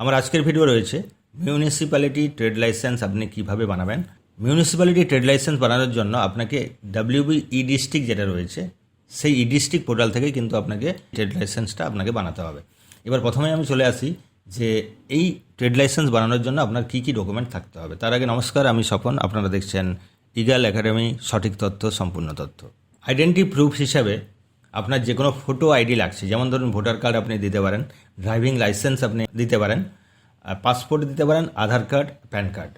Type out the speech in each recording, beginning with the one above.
আমার আজকের ভিডিও রয়েছে মিউনিসিপ্যালিটি ট্রেড লাইসেন্স আপনি কীভাবে বানাবেন? মিউনিসিপ্যালিটি ট্রেড লাইসেন্স বানানোর জন্য আপনাকে ডাব্লিউবি ই ডিস্ট্রিক্ট যেটা রয়েছে, সেই ই ডিস্ট্রিক্ট পোর্টাল থেকে কিন্তু আপনাকে ট্রেড লাইসেন্সটা আপনাকে বানাতে হবে। এবার প্রথমে আমি চলে আসি যে এই ট্রেড লাইসেন্স বানানোর জন্য আপনার কী কী ডকুমেন্ট থাকতে হবে। তার আগে নমস্কার, আমি স্বপন, আপনারা দেখছেন ইগাল একাডেমি সঠিক তথ্য, সম্পূর্ণ তথ্য। আইডেন্টি প্রুফ হিসাবে আপনার যে কোনো ফটো আইডি লাগছে। যেমন ধরুন ভোটার কার্ড আপনি দিতে পারেন ড্রাইভিং লাইসেন্স আপনি দিতে পারেন পাসপোর্ট দিতে পারেন, আধার কার্ড প্যান কার্ড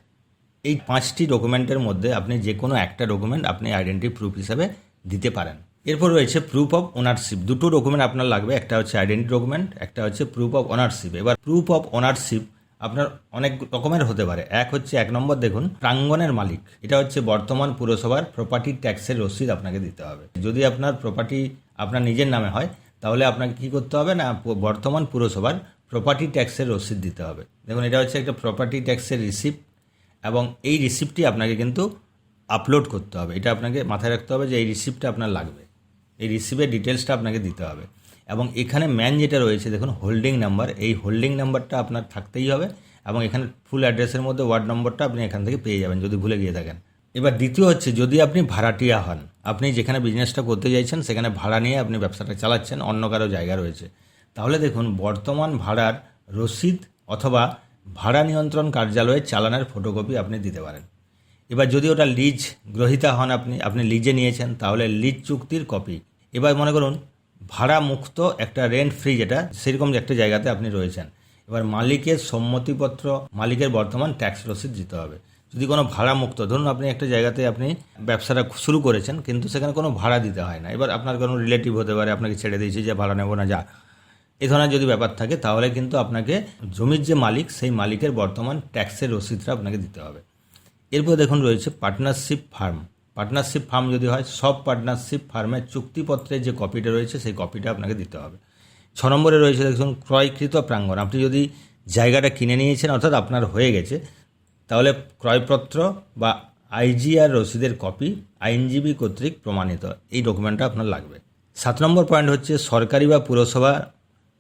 এই পাঁচটি ডকুমেন্টের মধ্যে আপনি যে কোনো একটা ডকুমেন্ট আপনি আইডেন্টি প্রুফ হিসাবে দিতে পারেন। এরপর রয়েছে প্রুফ অফ ওনারশিপ দুটো ডকুমেন্ট আপনার লাগবে। একটা হচ্ছে আইডেন্টি ডকুমেন্ট একটা হচ্ছে প্রুফ অফ ওনারশিপ এবার প্রুফ অফ ওনারশিপ আপনার অনেক রকমের হতে পারে। এক হচ্ছে এক নম্বর দেখুন, প্রাঙ্গণের মালিক। এটা হচ্ছে বর্তমান পুরসভার প্রপার্টি ট্যাক্সের রসিদ আপনাকে দিতে হবে। যদি আপনার প্রপার্টি আপনার নিজের নামে হয়, তাহলে আপনাকে কি করতে হবে না, বর্তমান পুরসভার প্রপার্টি ট্যাক্সের রসিদ দিতে হবে। দেখুন, এটা হচ্ছে একটা প্রপার্টি ট্যাক্সের রিসিপ্ট এবং এই রিসিপ্টটি আপনাকে কিন্তু আপলোড করতে হবে। এটা আপনাকে মাথায় রাখতে হবে যে এই রিসিপ্টটা আপনার লাগবে। এই রিসিপ্টের ডিটেলসটা আপনাকে দিতে হবে। এবং এখানে ম্যান যেটা রয়েছে, দেখুন হোল্ডিং নাম্বার এই হোল্ডিং নাম্বারটা আপনার থাকতেই হবে এবং এখানে ফুল অ্যাড্রেসের মধ্যে ওয়ার্ড নম্বরটা আপনি এখান থেকে পেয়ে যাবেন, যদি ভুলে গিয়ে থাকেন। এবার দ্বিতীয় হচ্ছে, যদি আপনি ভাড়াটিয়া হন, আপনি যেখানে বিজনেসটা করতে চাইছেন, সেখানে ভাড়া নিয়ে আপনি ব্যবসাটা চালাচ্ছেন, অন্য কারও জায়গা রয়েছে। তাহলে দেখুন, বর্তমান ভাড়ার রসিদ অথবা ভাড়া নিয়ন্ত্রণ কার্যালয়ে চালানের ফটোকপি আপনি দিতে পারেন। এবার যদি ওটা লিজ গ্রহিতা হন আপনি আপনি লিজে নিয়েছেন, তাহলে লিজ চুক্তির কপি এবার মনে করুন ভাড়া মুক্ত একটা রেন্ট ফ্রি যেটা, সেরকম একটা জায়গাতে আপনি রয়েছেন। এবার মালিকের সম্মতিপত্র, মালিকের বর্তমান ট্যাক্স রসিদ দিতে হবে। যদি কোনো ভাড়া মুক্ত ধরুন আপনি একটা জায়গাতে আপনি ব্যবসাটা শুরু করেছেন, কিন্তু সেখানে কোনো ভাড়া দিতে হয় না। এবার আপনার কোনো রিলেটিভ হতে পারে, আপনাকে ছেড়ে দিয়েছে যে ভাড়া নেব না, যা। এ ধরনের যদি ব্যাপার থাকে, তাহলে কিন্তু আপনাকে জমির যে মালিক, সেই মালিকের বর্তমান ট্যাক্সের রসিদটা আপনাকে দিতে হবে। এরপর দেখুন রয়েছে পার্টনারশিপ ফার্ম পার্টনারশিপ ফার্ম যদি হয়, সব পার্টনারশিপ ফার্মের চুক্তিপত্রের যে কপিটা রয়েছে, সেই কপিটা আপনাকে দিতে হবে। ছ নম্বরে রয়েছে, দেখুন, ক্রয়কৃত প্রাঙ্গণ। আপনি যদি জায়গাটা কিনে নিয়েছেন, অর্থাৎ আপনার হয়ে গেছে, তাহলে ক্রয়পত্র বা আইজিআর রসিদের কপি আইনজীবী কর্তৃক প্রমাণিত। এই ডকুমেন্টটা আপনার লাগবে। সাত নম্বর পয়েন্ট হচ্ছে, সরকারি বা পুরসভা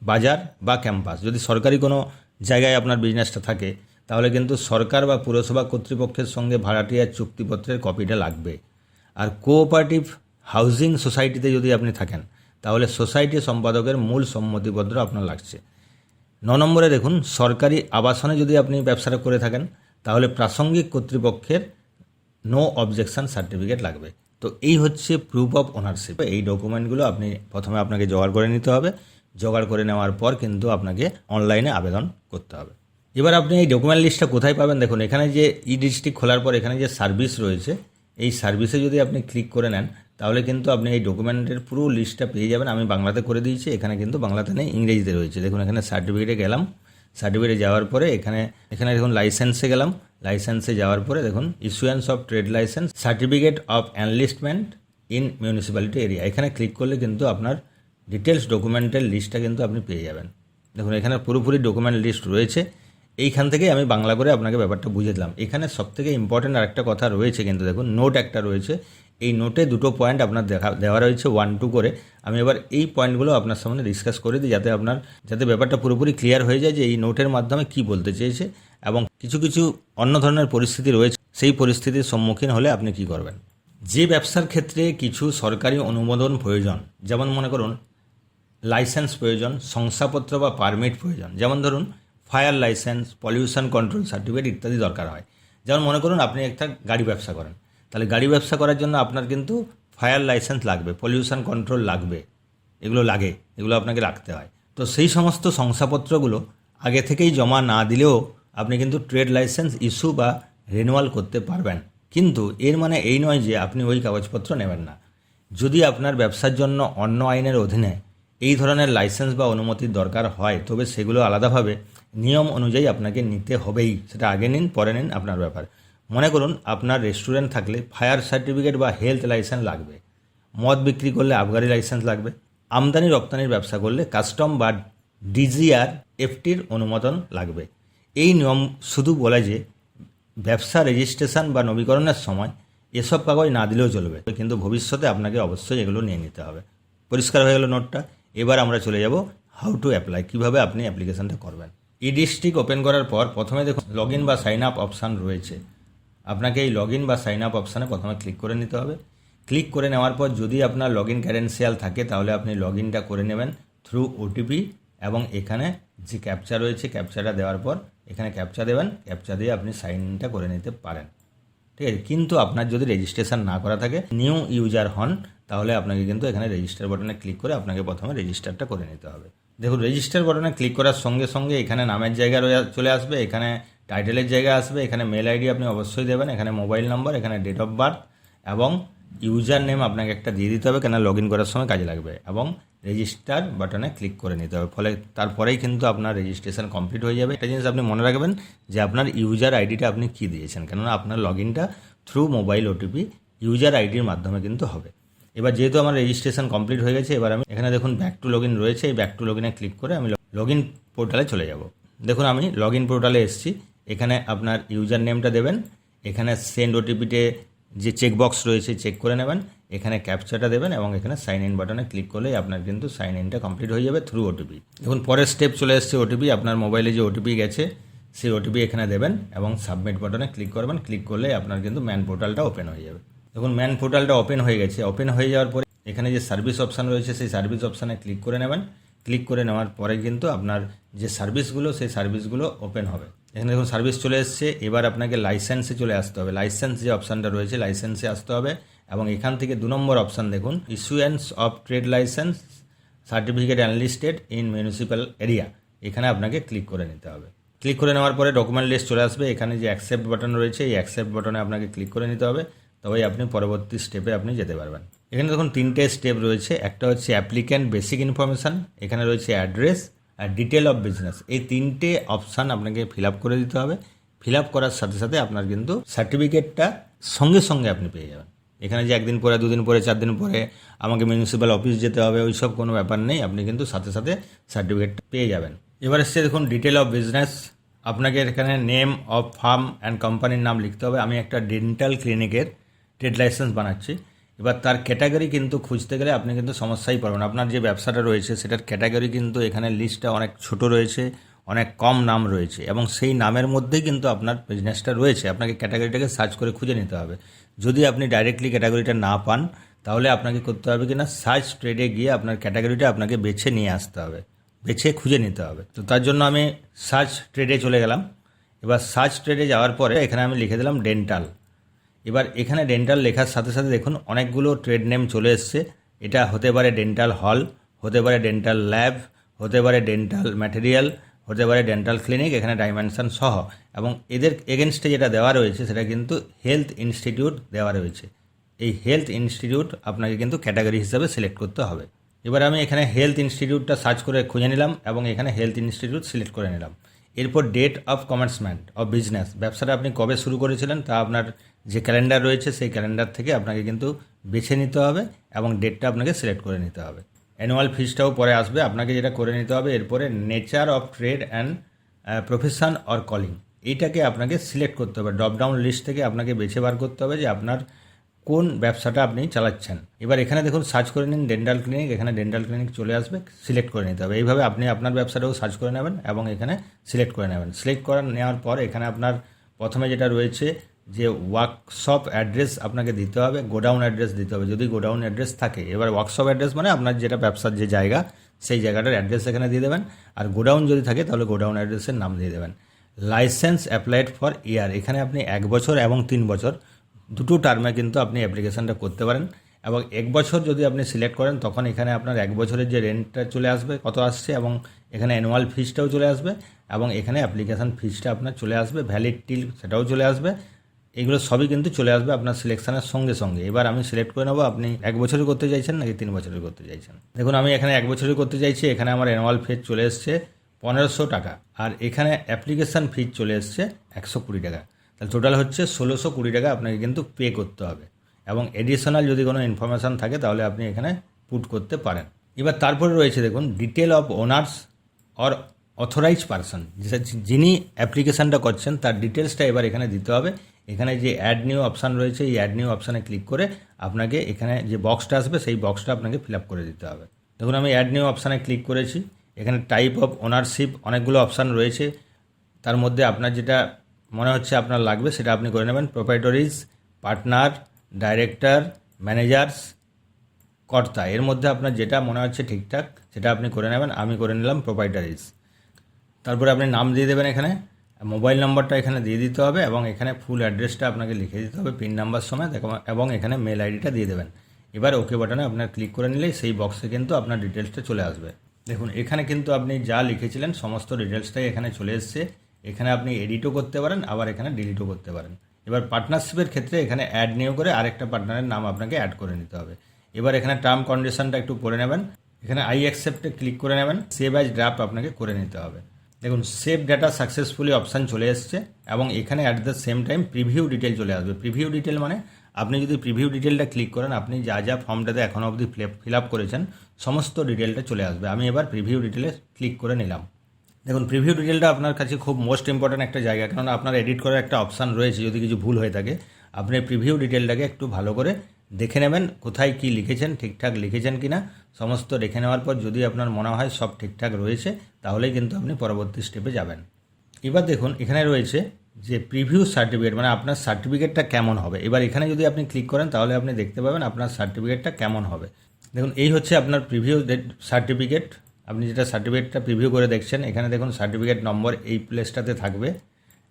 বাজার বা ক্যাম্পাস। যদি সরকারি কোনো জায়গায় আপনার বিজনেসটা থাকে তাহলে কিন্তু সরকার বা পুরসভা কর্তৃপক্ষের সঙ্গে ভাড়াটিয়ার চুক্তিপত্রের কপিটা লাগবে। আর কোঅপারেটিভ হাউজিং সোসাইটিতে যদি আপনি থাকেন, তাহলে সোসাইটি সম্পাদকের মূল সম্মতিপত্র আপনার লাগছে। ন নম্বরে দেখুন, সরকারি আবাসনে যদি আপনি ব্যবসাটা করে থাকেন, তাহলে প্রাসঙ্গিক কর্তৃপক্ষের নো অবজেকশন সার্টিফিকেট লাগবে। তো এই হচ্ছে প্রুফ অফ ওনারশিপ এই ডকুমেন্টগুলো আপনি প্রথমে আপনাকে জোগাড় করে নিতে হবে। জোগাড় করে নেওয়ার পর কিন্তু আপনাকে অনলাইনে আবেদন করতে হবে। এবার আপনি এই ডকুমেন্ট লিস্টটা কোথায় পাবেন? দেখুন, এখানে যে ই ডিস্ট্রিক্ট খোলার পর এখানে যে সার্ভিস রয়েছে, এই সার্ভিসে যদি আপনি ক্লিক করে নেন, তাহলে কিন্তু আপনি এই ডকুমেন্টের পুরো লিস্টটা পেয়ে যাবেন। আমি বাংলাতে করে দিয়েছি, এখানে কিন্তু বাংলাতে নেই, ইংরেজিতে রয়েছে। দেখুন, এখানে সার্টিফিকেটে গেলাম। সার্টিফিকেটে যাওয়ার পরে এখানে এখানে দেখুন লাইসেন্সে গেলাম। লাইসেন্সে যাওয়ার পরে দেখুন issuance of trade licence certificate of enlistment in municipality area এখানে ক্লিক করলে কিন্তু আপনার ডিটেলস ডকুমেন্টের লিস্টটা কিন্তু আপনি পেয়ে যাবেন। দেখুন, এখানে পুরোপুরি ডকুমেন্ট লিস্ট রয়েছে। এইখান থেকেই আমি বাংলা করে আপনাকে ব্যাপারটা বুঝে দিলাম। এখানে সবথেকে ইম্পর্টেন্ট আরেকটা কথা রয়েছে কিন্তু দেখুন নোট একটা রয়েছে। এই নোটে দুটো পয়েন্ট আপনার দেখা, দেওয়া রয়েছে ওয়ান টু করে। আমি এবার এই পয়েন্টগুলো আপনার সামনে ডিসকাস করে দিই যাতে আপনার, যাতে ব্যাপারটা পুরোপুরি ক্লিয়ার হয়ে যায় যে এই নোটের মাধ্যমে কি বলতে চেয়েছে এবং কিছু কিছু অন্য ধরনের পরিস্থিতি রয়েছে। সেই পরিস্থিতির সম্মুখীন হলে আপনি কি করবেন? যে ব্যবসার ক্ষেত্রে কিছু সরকারি অনুমোদন প্রয়োজন, যেমন মনে করুন লাইসেন্স প্রয়োজন, শংসাপত্র বা পারমিট প্রয়োজন। যেমন ধরুন fire licence, pollution control certificate ইত্যাদি দরকার হয়। যেমন মনে করুন আপনি একটা গাড়ি ব্যবসা করেন। তাহলে গাড়ি ব্যবসা করার জন্য আপনার কিন্তু ফায়ার লাইসেন্স লাগবে, পলিউশন কন্ট্রোল লাগবে। এগুলো লাগে, এগুলো আপনাকে রাখতে হয়। তো সেই সমস্ত শংসাপত্রগুলো আগে থেকেই জমা না দিলেও আপনি কিন্তু ট্রেড লাইসেন্স ইস্যু বা রিনুয়াল করতে পারবেন। কিন্তু এর মানে এই নয় যে আপনি ওই কাগজপত্র নেবেন না। যদি আপনার ব্যবসার জন্য অন্য আইনের অধীনে এই ধরনের লাইসেন্স বা অনুমতির দরকার হয়, তবে সেগুলো আলাদাভাবে নিয়ম অনুযায়ী আপনাকে নিতে হবেই। সেটা আগে নিন, পরে নিন আপনার ব্যাপার। মনে করুন, আপনার রেস্টুরেন্ট থাকলে ফায়ার সার্টিফিকেট বা হেলথ লাইসেন্স লাগবে। মদ বিক্রি করলে আবগারি লাইসেন্স লাগবে। আমদানি রপ্তানির ব্যবসা করলে কাস্টম বা ডিজিআর এফটির অনুমোদন লাগবে। এই নিয়ম শুধু বলে যে, ব্যবসা রেজিস্ট্রেশন বা নবীকরণের সময় এসব কাগজ না দিলেও চলবে। কিন্তু ভবিষ্যতে আপনাকে অবশ্যই এগুলো নিয়ে নিতে হবে। পরিষ্কার হয়ে গেল নোটটা। এবার আমরা চলে যাব হাউ টু অ্যাপ্লাই কীভাবে আপনি অ্যাপ্লিকেশনটা করবেন। ই ডিস্ট্রিক্ট ওপেন করার পর প্রথমে দেখুন লগ ইন বা সাইন আপ অপশান রয়েছে। আপনাকে এই লগ ইন বা সাইন আপ অপশানে প্রথমে ক্লিক করে নিতে হবে। ক্লিক করে নেওয়ার পর যদি আপনার লগ ইন ক্যারেন্সিয়াল থাকে, তাহলে আপনি লগ ইনটা করে নেবেন থ্রু ওটিপি এবং এখানে যে ক্যাপচা রয়েছে ক্যাপচাটা দেওয়ার পর এখানে ক্যাপচা দেবেন ক্যাপচা দিয়ে আপনি সাইন ইনটা করে নিতে পারেন। ঠিক আছে? কিন্তু আপনার যদি রেজিস্ট্রেশন না করা থাকে নিউ ইউজার হন, তাহলে আপনাকে কিন্তু এখানে রেজিস্টার বাটনে ক্লিক করে আপনাকে প্রথমে রেজিস্টারটা করে নিতে হবে। দেখুন রেজিস্টার বাটনে ক্লিক করার সঙ্গে সঙ্গে এখানে নামের জায়গা চলে আসবে, এখানে টাইটেলের জায়গা আসবে, এখানে মেল আইডি আপনি অবশ্যই দেবেন, এখানে মোবাইল নম্বর এখানে ডেট অফ বার্থ এবং ইউজার নেম আপনাকে একটা দিয়ে দিতে হবে কেন লগ ইন করার সময় কাজে লাগবে এবং রেজিস্টার বাটনে ক্লিক করে নিতে হবে। ফলে তারপরেই কিন্তু আপনার রেজিস্ট্রেশন কমপ্লিট হয়ে যাবে। একটা জিনিস আপনি মনে রাখবেন যে আপনার ইউজার আইডিটা আপনি কী দিয়েছেন, কেননা আপনার লগ ইনটা থ্রু মোবাইল ওটিপি ইউজার আইডির মাধ্যমে কিন্তু হবে। এবার যেহেতু আমার রেজিস্ট্রেশন কমপ্লিট হয়ে গেছে, এবার আমি এখানে দেখুন ব্যাক টু লগ রয়েছে। এই ব্যাক টু লগ ক্লিক করে আমি লগ পোর্টালে চলে যাব। দেখুন আমি লগ পোর্টালে এসেছি। এখানে আপনার ইউজার নেমটা দেবেন। এখানে সেন্ড ওটিপিতে যে চেকবক্স রয়েছে চেক করে নেবেন। এখানে ক্যাপচাটা দেবেন এবং এখানে সাইন ইন বাটনে ক্লিক করলেই আপনার কিন্তু সাইন ইনটা কমপ্লিট হয়ে যাবে থ্রু ওটিপি দেখুন, পরের স্টেপ চলে এসছে ওটিপি আপনার মোবাইলে যে ওটিপি গেছে, সেই ওটিপি এখানে দেবেন এবং সাবমিট বাটনে ক্লিক করবেন। ক্লিক করলে আপনার কিন্তু ম্যান পোর্টালটা ওপেন হয়ে যাবে। দেখুন, ম্যান পোর্টালটা ওপেন হয়ে গেছে। ওপেন হয়ে যাওয়ার পরে এখানে যে সার্ভিস অপশান রয়েছে, সেই সার্ভিস অপশানে ক্লিক করে নেবেন। ক্লিক করে নেওয়ার পরে কিন্তু আপনার যে সার্ভিসগুলো সেই সার্ভিসগুলো ওপেন হবে। এখানে দেখুন সার্ভিস চলে এসছে। এবার আপনাকে লাইসেন্সে চলে আসতে হবে। লাইসেন্স যে অপশানটা রয়েছে লাইসেন্সে আসতে হবে। এবং এখান থেকে দু নম্বর অপশান দেখুন issuance of trade licence certificate enlisted in municipal area এখানে আপনাকে ক্লিক করে নিতে হবে। ক্লিক করে নেওয়ার পরে ডকুমেন্ট লিস্ট চলে আসবে। এখানে যে অ্যাকসেপ্ট বাটন রয়েছে, এই অ্যাকসেপ্ট বাটনে আপনাকে ক্লিক করে নিতে হবে। তবেই আপনি পরবর্তী স্টেপে আপনি যেতে পারবেন। এখানে দেখুন তিনটে স্টেপ রয়েছে। একটা হচ্ছে অ্যাপ্লিক্যান্ট বেসিক ইনফরমেশান এখানে রয়েছে অ্যাড্রেস আর ডিটেল অফ বিজনেস এই তিনটে অপশান আপনাকে ফিল আপ করে দিতে হবে। ফিল আপ করার সাথে সাথে আপনার কিন্তু সার্টিফিকেটটা সঙ্গে সঙ্গে আপনি পেয়ে যাবেন। এখানে যে একদিন পরে, দুদিন পরে, চার দিন পরে আমাকে মিউনিসিপ্যাল অফিস যেতে হবে ওই সব কোনো ব্যাপার নেই। আপনি কিন্তু সাথে সাথে সার্টিফিকেটটা পেয়ে যাবেন। এবার এসছে দেখুন ডিটেল অফ বিজনেস আপনাকে এখানে নেম অফ ফার্ম অ্যান্ড কোম্পানির নাম লিখতে হবে। আমি একটা ডেন্টাল ক্লিনিকের ট্রেড লাইসেন্স বানাচ্ছি। এবার তার ক্যাটাগরি কিন্তু খুঁজতে গেলে আপনি কিন্তু সমস্যাই পাবেন আপনার যে ব্যবসাটা রয়েছে, সেটার ক্যাটাগরি কিন্তু এখানে লিস্টটা অনেক ছোট রয়েছে, অনেক কম নাম রয়েছে এবং সেই নামের মধ্যেই কিন্তু আপনার বিজনেসটা রয়েছে। আপনাকে ক্যাটাগরিটাকে সার্চ করে খুঁজে নিতে হবে। যদি আপনি ডাইরেক্টলি ক্যাটাগরিটা না পান, তাহলে আপনাকে করতে হবে কি না সার্চ ট্রেডে গিয়ে আপনার ক্যাটাগরিটা আপনাকে বেছে নিয়ে আসতে হবে। বেছে খুঁজে নিতে হবে। তো তার জন্য আমি সার্চ ট্রেডে চলে গেলাম। এবার সার্চ ট্রেডে যাওয়ার পরে এখানে আমি লিখে দিলাম ডেন্টাল এবার এখানে ডেন্টাল লেখার সাথে সাথে দেখুন অনেকগুলো ট্রেড নেম চলে এসছে। এটা হতে পারে ডেন্টাল হল হতে পারে ডেন্টাল ল্যাব হতে পারে ডেন্টাল ম্যাটেরিয়াল হতে পারে ডেন্টাল ক্লিনিক এখানে ডাইমেনশন সহ। এবং এদের এগেনস্টে যেটা দেওয়া রয়েছে, সেটা কিন্তু হেলথ ইনস্টিটিউট দেওয়া রয়েছে। এই হেলথ ইনস্টিটিউট আপনাকে কিন্তু ক্যাটাগরি হিসাবে সিলেক্ট করতে হবে। এবার আমি এখানে হেলথ ইনস্টিটিউটটা সার্চ করে খুঁজে নিলাম এবং এখানে হেলথ ইনস্টিটিউট সিলেক্ট করে নিলাম। এরপর date of commencement of business ব্যবসাটা আপনি কবে শুরু করেছিলেন তা আপনার যে ক্যালেন্ডার রয়েছে, সেই ক্যালেন্ডার থেকে আপনাকে কিন্তু বেছে নিতে হবে এবং ডেটটা আপনাকে সিলেক্ট করে নিতে হবে। অ্যানুয়াল ফিজটাও পরে আসবে। আপনাকে যেটা করে নিতে হবে, এরপরে nature of trade and profession or calling. এইটাকে আপনাকে সিলেক্ট করতে হবে। ড্রপ ডাউন লিস্ট থেকে আপনাকে বেছে বার করতে হবে যে আপনার কোন ব্যবসাটা আপনি চালাচ্ছেন। এবার এখানে দেখুন, সার্চ করে নিন ডেন্টাল ক্লিনিক। এখানে ডেন্টাল ক্লিনিক চলে আসবে, সিলেক্ট করে নিতে হবে। এইভাবে আপনি আপনার ব্যবসাটাও সার্চ করে নেবেন এবং এখানে সিলেক্ট করে নেবেন। সিলেক্ট করে নেওয়ার পর এখানে আপনার প্রথমে যেটা রয়েছে যে ওয়ার্কশপ অ্যাড্রেস আপনাকে দিতে হবে গোডাউন অ্যাড্রেস দিতে হবে। যদি গোডাউন অ্যাড্রেস থাকে, এবার ওয়ার্কশপ অ্যাড্রেস মানে আপনার যেটা ব্যবসার যে জায়গা, সেই জায়গাটার অ্যাড্রেস এখানে দিয়ে দেবেন। আর গোডাউন যদি থাকে, তাহলে গোডাউন অ্যাড্রেসের নাম দিয়ে দেবেন। লাইসেন্স অ্যাপ্লাইড ফর ইয়ার এখানে আপনি এক বছর এবং তিন বছর, দুটো টার্মে কিন্তু আপনি অ্যাপ্লিকেশানটা করতে পারেন। এবং এক বছর যদি আপনি সিলেক্ট করেন, তখন এখানে আপনার এক বছরের যে রেন্টটা চলে আসবে, কত আসছে, এবং এখানে অ্যানুয়াল ফিজটাও চলে আসবে, এবং এখানে অ্যাপ্লিকেশান ফিজটা আপনার চলে আসবে ভ্যালিড টিল সেটাও চলে আসবে। এগুলো সবই কিন্তু চলে আসবে আপনার সিলেকশনের সঙ্গে সঙ্গে। এবার আমি সিলেক্ট করে নেব, আপনি এক বছরের করতে চাইছেন নাকি তিন বছরের করতে চাইছেন? দেখুন, আমি এখানে এক বছরের করতে চাইছি, এখানে আমার অ্যানুয়াল ফিজ চলে এসছে পনেরোশো টাকা। আর এখানে অ্যাপ্লিকেশান ফিজ চলে এসছে একশো কুড়ি টাকা। তাহলে টোটাল হচ্ছে ষোলোশো কুড়ি টাকা আপনাকে কিন্তু পে করতে হবে। এবং এডিশনাল যদি কোনো ইনফরমেশান থাকে, তাহলে আপনি এখানে পুট করতে পারেন। এবার তারপরে রয়েছে দেখুন detail of owners or authorise person যিনি অ্যাপ্লিকেশানটা করছেন, তার ডিটেলসটা এবার এখানে দিতে হবে। এখানে যে অ্যাড নিউ অপশান রয়েছে, এই অ্যাড নিউ অপশানে ক্লিক করে আপনাকে এখানে যে বক্সটা আসবে, সেই বক্সটা আপনাকে ফিল করে দিতে হবে। দেখুন, আমি অ্যাড নিউ অপশানে ক্লিক করেছি। এখানে টাইপ অফ ওনারশিপ অনেকগুলো অপশান রয়েছে। তার মধ্যে আপনার যেটা মনে হচ্ছে আপনার লাগবে, সেটা আপনি করে নেবেন। প্রোপাইটরিজ পার্টনার ডাইরেক্টর ম্যানেজার্স কর্তা। এর মধ্যে আপনার যেটা মনে হচ্ছে ঠিকঠাক, সেটা আপনি করে নেবেন। আমি করে নিলাম প্রোপাইটারিজ তারপরে আপনি নাম দিয়ে দেবেন এখানে। মোবাইল নম্বরটা এখানে দিয়ে দিতে হবে এবং এখানে ফুল অ্যাড্রেসটা আপনাকে লিখে দিতে হবে পিন নাম্বার সময় এবং এখানে মেল আইডিটা দিয়ে দেবেন। এবার ওকে বাটনে আপনার ক্লিক করে নিলেই সেই বক্সে কিন্তু আপনার ডিটেলসটা চলে আসবে। দেখুন, এখানে কিন্তু আপনি যা লিখেছিলেন, সমস্ত ডিটেলসটাই এখানে চলে এসছে। এখানে আপনি এডিটও করতে পারেন, আবার এখানে ডিলিটও করতে পারেন। এবার পার্টনারশিপের ক্ষেত্রে এখানে অ্যাড নিয়েও করে আরেকটা পার্টনারের নাম আপনাকে অ্যাড করে নিতে হবে। এবার এখানে টার্ম কন্ডিশনটা একটু পড়ে নেবেন। এখানে আই অ্যাকসেপ্টে ক্লিক করে নেবেন। সেভ অ্যাজ ড্রাফট আপনাকে করে নিতে হবে। দেখুন সেভ ডাটা সাকসেসফুলি অপশান চলে এসছে এবং এখানে at the same time preview detail চলে আসবে। প্রিভিউ ডিটেল মানে আপনি যদি প্রিভিউ ডিটেলটা ক্লিক করেন, আপনি যা যা ফর্মটাতে এখনও অবধি ফিল আপ করেছেন, সমস্ত ডিটেলটা চলে আসবে। আমি এবার প্রিভিউ ডিটেলে ক্লিক করে নিলাম। দেখুন প্রিভিউ ডিটেলটা আপনার কাছে খুব মোস্ট ইম্পর্ট্যান্ট একটা জায়গা কেননা আপনার এডিট করার একটা অপশান রয়েছে, যদি কিছু ভুল হয়ে থাকে। আপনি প্রিভিউ ডিটেলটাকে একটু ভালো করে দেখে নেবেন কোথায় কি লিখেছেন, ঠিকঠাক লিখেছেন কি না সমস্ত দেখে নেওয়ার পর যদি আপনার মনে হয় সব ঠিকঠাক রয়েছে, তাহলেই কিন্তু আপনি পরবর্তী স্টেপে যাবেন। এবার দেখুন, এখানে রয়েছে যে প্রিভিউ সার্টিফিকেট মানে আপনার সার্টিফিকেটটা কেমন হবে। এবার এখানে যদি আপনি ক্লিক করেন, তাহলে আপনি দেখতে পাবেন আপনার সার্টিফিকেটটা কেমন হবে। দেখুন, এই হচ্ছে আপনার প্রিভিউ সার্টিফিকেট আপনি যেটা সার্টিফিকেটটা প্রিভিউ করে দেখছেন, এখানে দেখুন সার্টিফিকেট নম্বর এই প্লেসটাতে থাকবে।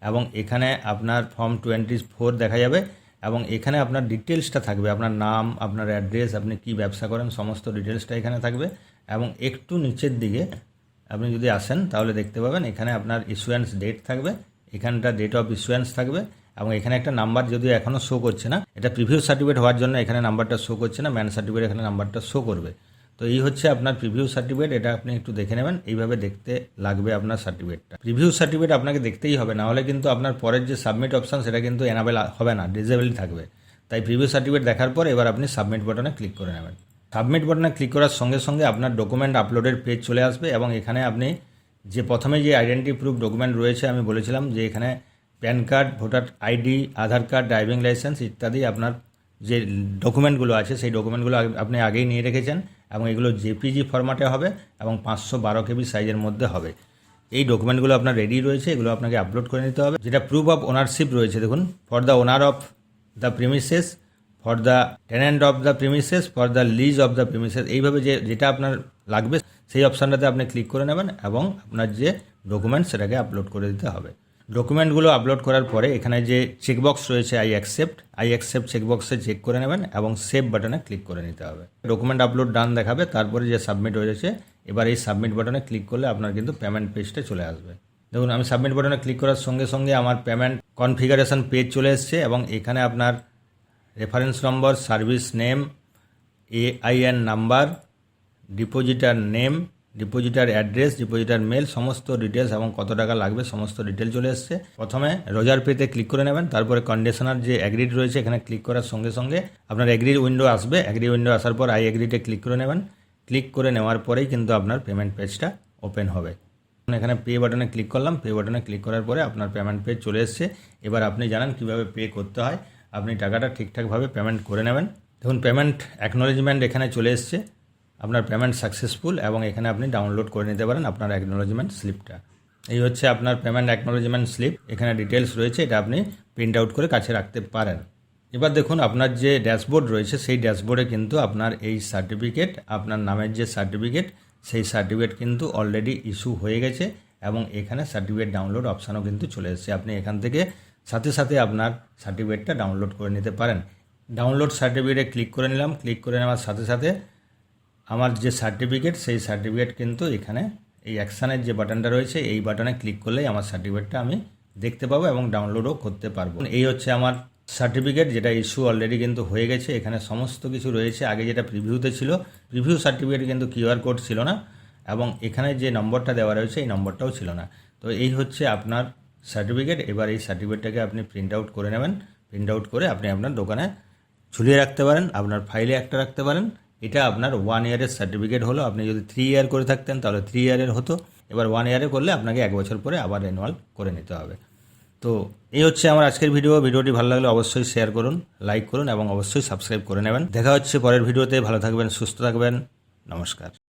এবং এখানে আপনার ফর্ম টোয়েন্টি ফোর দেখা যাবে। এবং এখানে আপনার ডিটেলসটা থাকবে, আপনার নাম, আপনার অ্যাড্রেস, আপনি কি ব্যবসা করেন, সমস্ত ডিটেলসটা এখানে থাকবে। এবং একটু নিচের দিকে আপনি যদি আসেন, তাহলে দেখতে পাবেন এখানে আপনার ইস্যুয়েন্স ডেট থাকবে, এখানটা ডেট অফ ইস্যুয়েন্স থাকবে, এবং এখানে একটা নাম্বার যদিও এখনও শো করছে না, এটা প্রিভিউ সার্টিফিকেট হওয়ার জন্য এখানে নাম্বারটা শো করছে না ম্যান সার্টিফিকেট এখানে নাম্বারটা শো করবে। তো এই হচ্ছে আপনার প্রিভিউ সার্টিফিকেট এটা আপনি একটু দেখে নেবেন। এইভাবে দেখতে লাগবে আপনার সার্টিফিকেটটা প্রিভিউ সার্টিফিকেট আপনাকে দেখতেই হবে, না হলে কিন্তু আপনার পরের যে সাবমিট অপশান সেটা কিন্তু এনাবেল হবে না ডিজেবল থাকবে। তাই প্রিভিউ সার্টিফিকেট দেখার পর এবার আপনি সাবমিট বাটনে ক্লিক করে নেবেন। সাবমিট বাটনে ক্লিক করার সঙ্গে সঙ্গে আপনার ডকুমেন্ট আপলোডের পেজ চলে আসবে এবং এখানে আপনি যে প্রথমে যে আইডেন্টি প্রুফ ডকুমেন্ট রয়েছে, আমি বলেছিলাম যে এখানে PAN card voter ID Aadhaar card driving licence ইত্যাদি আপনার যে ডকুমেন্টগুলো আছে, সেই ডকুমেন্টগুলো আপনি আগেই নিয়ে রেখেছেন। এবং এগুলো জেপিজি ফরম্যাটে হবে এবং পাঁচশো বারো কেবি সাইজের মধ্যে হবে। এই ডকুমেন্টগুলো আপনার রেডি রয়েছে, এগুলো আপনাকে আপলোড করে নিতে হবে। যেটা প্রুফ অফ ওনারশিপ রয়েছে, দেখুন for the owner of the premises for the tenant of the premises for the lease of the premises এইভাবে যে, যেটা আপনার লাগবে, সেই অপশানটাতে আপনি ক্লিক করে নেবেন এবং আপনার যে ডকুমেন্ট সেটাকে আপলোড করে দিতে হবে। ডকুমেন্টগুলো আপলোড করার পরে এখানে যে চেকবক্স রয়েছে আই অ্যাকসেপ্ট আই অ্যাকসেপ্ট চেকবক্সে চেক করে নেবেন এবং সেভ বাটনে ক্লিক করে নিতে হবে। ডকুমেন্ট আপলোড ডান দেখাবে, তারপরে যে সাবমিট হয়েছে, এবার এই সাবমিট বাটনে ক্লিক করলে আপনার কিন্তু পেমেন্ট পেজটা চলে আসবে। দেখুন, আমি সাবমিট বাটনে ক্লিক করার সঙ্গে সঙ্গে আমার পেমেন্ট কনফিগারেশন পেজ চলে এসছে এবং এখানে আপনার reference number service name AIN number depositor name depositor address depositor mail সমস্ত ডিটেলস এবং কত টাকা লাগবে, সমস্ত ডিটেল চলে এসছে। প্রথমে রোজার পেতে ক্লিক করে নেবেন, তারপরে কন্ডিশনার যে অ্যাগ্রিড রয়েছে, এখানে ক্লিক করার সঙ্গে সঙ্গে আপনার অ্যাগ্রিড উইন্ডো আসবে। অ্যাগ্রি উইন্ডো আসার পর আই অ্যাগ্রিতে ক্লিক করে নেবেন। ক্লিক করে নেওয়ার পরেই কিন্তু আপনার পেমেন্ট পেজটা ওপেন হবে। এখানে পে বাটনে ক্লিক করলাম। পে বাটনে ক্লিক করার পরে আপনার পেমেন্ট পেজ চলে এসছে। এবার আপনি জানান কীভাবে পে করতে হয়। আপনি টাকাটা ঠিকঠাকভাবে পেমেন্ট করে নেবেন। দেখুন পেমেন্ট অ্যাকনোলেজমেন্ট এখানে চলে এসছে। আপনার পেমেন্ট সাকসেসফুল এবং এখানে আপনি ডাউনলোড করে নিতে পারেন আপনার অ্যাকনোলজমেন্ট স্লিপটা এই হচ্ছে আপনার পেমেন্ট অ্যাকনোলজমেন্ট স্লিপ এখানে ডিটেলস রয়েছে, এটা আপনি প্রিন্ট আউট করে কাছে রাখতে পারেন। এবার দেখুন, আপনার যে ড্যাশবোর্ড রয়েছে, সেই ড্যাশবোর্ডে কিন্তু আপনার এই সার্টিফিকেট আপনার নামের যে সার্টিফিকেট সেই সার্টিফিকেট কিন্তু অলরেডি ইস্যু হয়ে গেছে এবং এখানে সার্টিফিকেট ডাউনলোড অপশানও কিন্তু চলে এসেছে। আপনি এখান থেকে সাথে সাথে আপনার সার্টিফিকেটটা ডাউনলোড করে নিতে পারেন। ডাউনলোড সার্টিফিকেটে ক্লিক করে নিলাম। ক্লিক করে নেওয়ার সাথে সাথে আমার যে সার্টিফিকেট সেই সার্টিফিকেট কিন্তু এখানে এই অ্যাকশানের যে বাটনটা রয়েছে, এই বাটনে ক্লিক করলেই আমার সার্টিফিকেটটা আমি দেখতে পাবো এবং ডাউনলোডও করতে পারব। এই হচ্ছে আমার সার্টিফিকেট যেটা ইস্যু অলরেডি কিন্তু হয়ে গেছে। এখানে সমস্ত কিছু রয়েছে। আগে যেটা প্রিভিউতে ছিল প্রিভিউ সার্টিফিকেট কিন্তু কিউআর কোড ছিল না এবং এখানে যে নম্বরটা দেওয়া রয়েছে, এই নম্বরটাও ছিল না। তো এই হচ্ছে আপনার সার্টিফিকেট এবার এই সার্টিফিকেটটাকে আপনি প্রিন্ট আউট করে নেবেন। প্রিন্ট আউট করে আপনি আপনার দোকানে ঝুলিয়ে রাখতে পারেন, আপনার ফাইলে একটা রাখতে পারেন। এটা আপনার ওয়ান ইয়ারের সার্টিফিকেট হলো, আপনি যদি থ্রি ইয়ার করে থাকতেন, তাহলে থ্রি ইয়ারের হতো। এবার ওয়ান ইয়ারে করলে আপনাকে এক বছর পরে আবার রেনুয়াল করে নিতে হবে। তো এই হচ্ছে আমার আজকের ভিডিও ভিডিওটি ভালো লাগলে অবশ্যই শেয়ার করুন লাইক করুন এবং অবশ্যই সাবস্ক্রাইব করে নেবেন। দেখা হচ্ছে পরের ভিডিওতে ভালো থাকবেন, সুস্থ থাকবেন। নমস্কার।